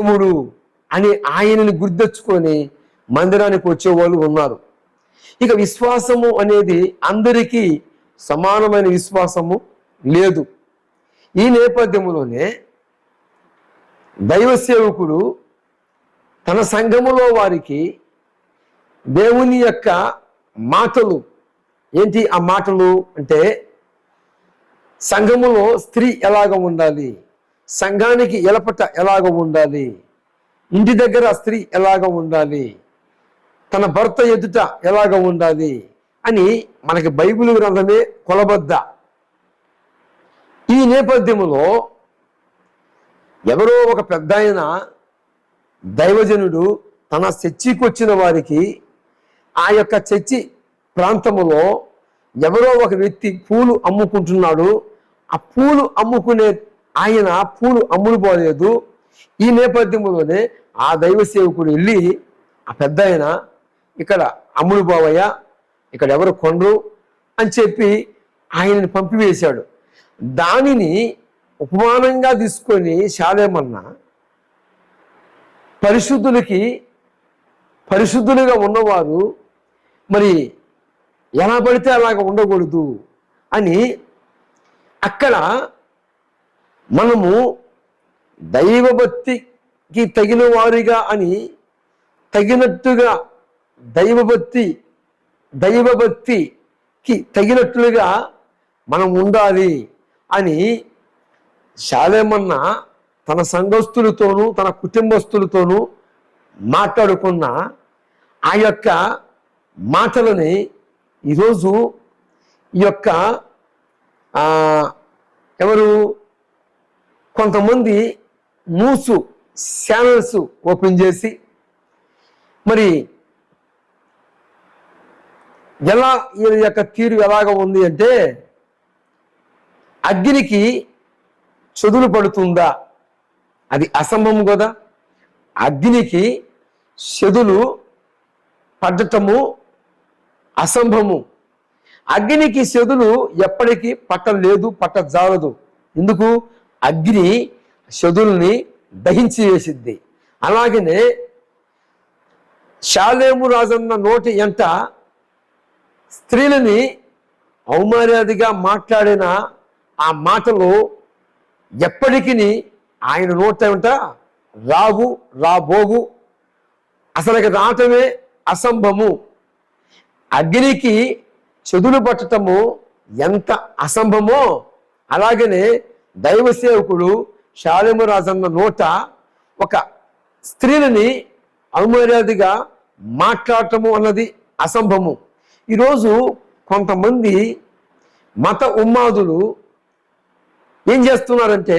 దేవుడు అని ఆయనని గుర్తెచ్చుకొని మందిరానికి వచ్చేవాళ్ళు ఉన్నారు. ఇక విశ్వాసము అనేది అందరికీ సమానమైన విశ్వాసము లేదు. ఈ నేపథ్యంలోనే దైవ సేవకుడు తన సంఘములో వారికి దేవుని యొక్క మాటలు ఏంటి ఆ మాటలు అంటే సంఘములో స్త్రీ ఎలాగ ఉండాలి? సంఘానికి ఎలపట ఎలాగ ఉండాలి? ఇంటి దగ్గర స్త్రీ ఎలాగ ఉండాలి? తన భర్త ఎదుట ఎలాగ ఉండాలి? అని మనకి బైబిల్ గ్రంథమే కొలబద్ద. ఈ నేపథ్యంలో ఎవరో ఒక పెద్ద ఆయన దైవజనుడు తన చర్చికి వచ్చిన వారికి ఆ యొక్క చర్చి ప్రాంతంలో ఎవరో ఒక వ్యక్తి పూలు అమ్ముకుంటున్నాడు. ఆ పూలు అమ్ముకునే ఆయన పూలు అమ్ములు పోలేదు. ఈ నేపథ్యంలోనే ఆ దైవ సేవకుడు వెళ్ళి ఆ పెద్ద ఆయన ఇక్కడ అమ్ములు పోవయ్యా ఇక్కడ ఎవరు కొండ్రు అని చెప్పి ఆయనని పంపివేశాడు. దానిని ఉపమానంగా తీసుకొని శాలేమన్నా పరిశుద్ధులకి పరిశుద్ధులుగా ఉన్నవారు మరి ఎలా పడితే అలాగ ఉండకూడదు అని అక్కడ మనము దైవభక్తికి తగిన వారిగా అని తగినట్టుగా దైవభక్తి దైవభక్తికి తగినట్లుగా మనం ఉండాలి అని శాలేమన్న తన సంఘస్థులతోనూ తన కుటుంబస్తులతోనూ మాట్లాడుకున్న ఆ యొక్క మాటలని ఈరోజు ఈ యొక్క ఎవరు? కొంతమంది న్యూస్ ఛానల్స్ ఓపెన్ చేసి మరి ఎలా ఈయన యొక్క తీరు ఎలాగ ఉంది అంటే అగ్నికి చదులు పడుతుందా? అది అసంభవం కదా. అగ్నికి చెదులు పడటము అసంభవము. అగ్నికి చెదులు ఎప్పటికీ పట్టలేదు పట్టజాలదు. ఎందుకు? అగ్ని శదుల్ని దహించి వేసిద్ది. అలాగనే శాలేము రాజన్న నోటి ఎంట స్త్రీలని అవమర్యాదగా మాట్లాడిన ఆ మాటలు ఎప్పటికీ ఆయన నోట వెంట రావు రాబోగు అసలు రావటమే అసంభము అగ్నికి చెదులు పట్టటము ఎంత అసంభమో అలాగనే దైవ సేవకుడు శాలిమరాజన్న నోట ఒక స్త్రీలని అవమర్యాదగా మాట్లాడటము అన్నది అసంభవము. ఈరోజు కొంతమంది మత ఉమ్మాదులు ఏం చేస్తున్నారంటే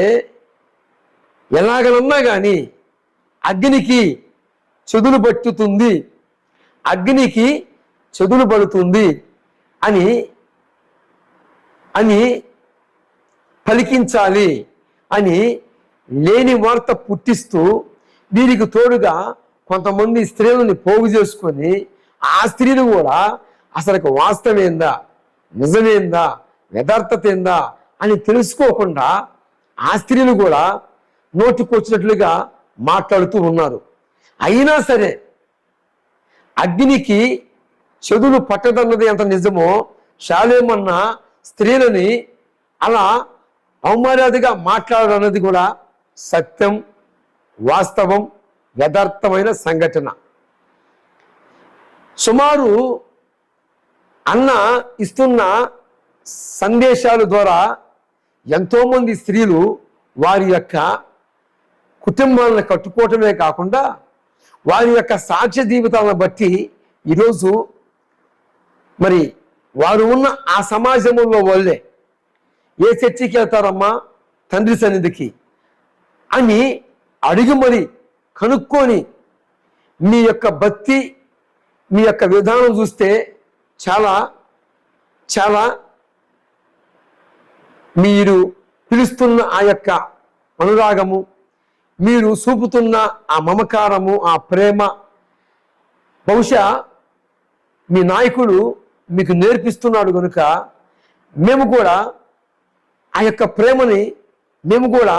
ఎలాగనన్నా కానీ అగ్నికి చెదులు పట్టుతుంది అగ్నికి చెదులు పడుతుంది అని అని పలికించాలి అని లేని వార్త పుట్టిస్తూ దీనికి తోడుగా కొంతమంది స్త్రీలని పోగు చేసుకొని ఆ స్త్రీలు కూడా అసలు వాస్తవేందా? నిజమేందా? యథార్థత ఏందా అని తెలుసుకోకుండా ఆ స్త్రీలు కూడా నోటికొచ్చినట్లుగా మాట్లాడుతూ ఉన్నారు. అయినా సరే అగ్నికి చెదులు పట్టదన్నది ఎంత నిజమో శాలేమన్న స్త్రీలని అలా అవమర్యాదగా మాట్లాడన్నది కూడా సత్యం వాస్తవం యథార్థమైన సంఘటన. సుమారు అన్న ఇస్తున్న సందేశాల ద్వారా ఎంతోమంది స్త్రీలు వారి యొక్క కుటుంబాలను కట్టుకోవటమే కాకుండా వారి యొక్క సాక్ష్య జీవితాలను బట్టి ఈరోజు మరి వారు ఉన్న ఆ సమాజంలో వాళ్ళే ఏ చర్చికి వెళ్తారమ్మా? తండ్రి సన్నిధికి. అని అడిగి మరి కనుక్కొని మీ యొక్క భక్తి మీ యొక్క విధానం చూస్తే చాలా చాలా మీరు పిలుస్తున్న ఆ యొక్క అనురాగము మీరు చూపుతున్న ఆ మమకారము ఆ ప్రేమ బహుశా మీ నాయకుడు మీకు నేర్పిస్తున్నాడు కనుక మేము కూడా ఆ యొక్క ప్రేమని మేము కూడా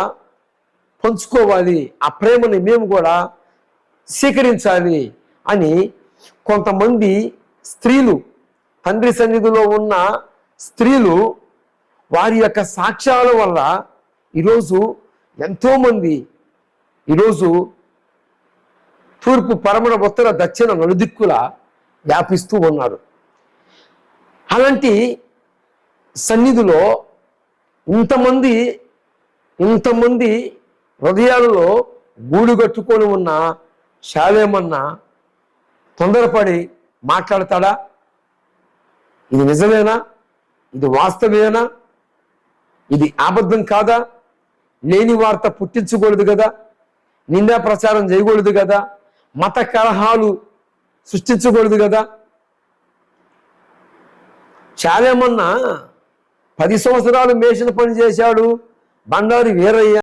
పంచుకోవాలి. ఆ ప్రేమని మేము కూడా స్వీకరించాలి అని కొంతమంది స్త్రీలు తండ్రి సన్నిధిలో ఉన్న స్త్రీలు వారి యొక్క సాక్ష్యాల వల్ల ఈరోజు ఎంతోమంది ఈరోజు తూర్పు పరమణ ఉత్తర దక్షిణ నలుదిక్కుల వ్యాపిస్తూ ఉన్నారు. అలాంటి సన్నిధిలో ఇంతమంది ఇంతమంది హృదయాలలో గూడు కట్టుకొని ఉన్న శాలేమన్నా తొందరపడి మాట్లాడతాడా? ఇది నిజమేనా? ఇది వాస్తవేనా ఇది అబద్ధం కాదా? లేని వార్త పుట్టించకూడదు కదా? నిందా ప్రచారం చేయకూడదు కదా? మత కలహాలు సృష్టించకూడదు కదా? చాలేమన్నా పది సంవత్సరాలు మేషన్ పని చేశాడు. బండారి వీరయ్య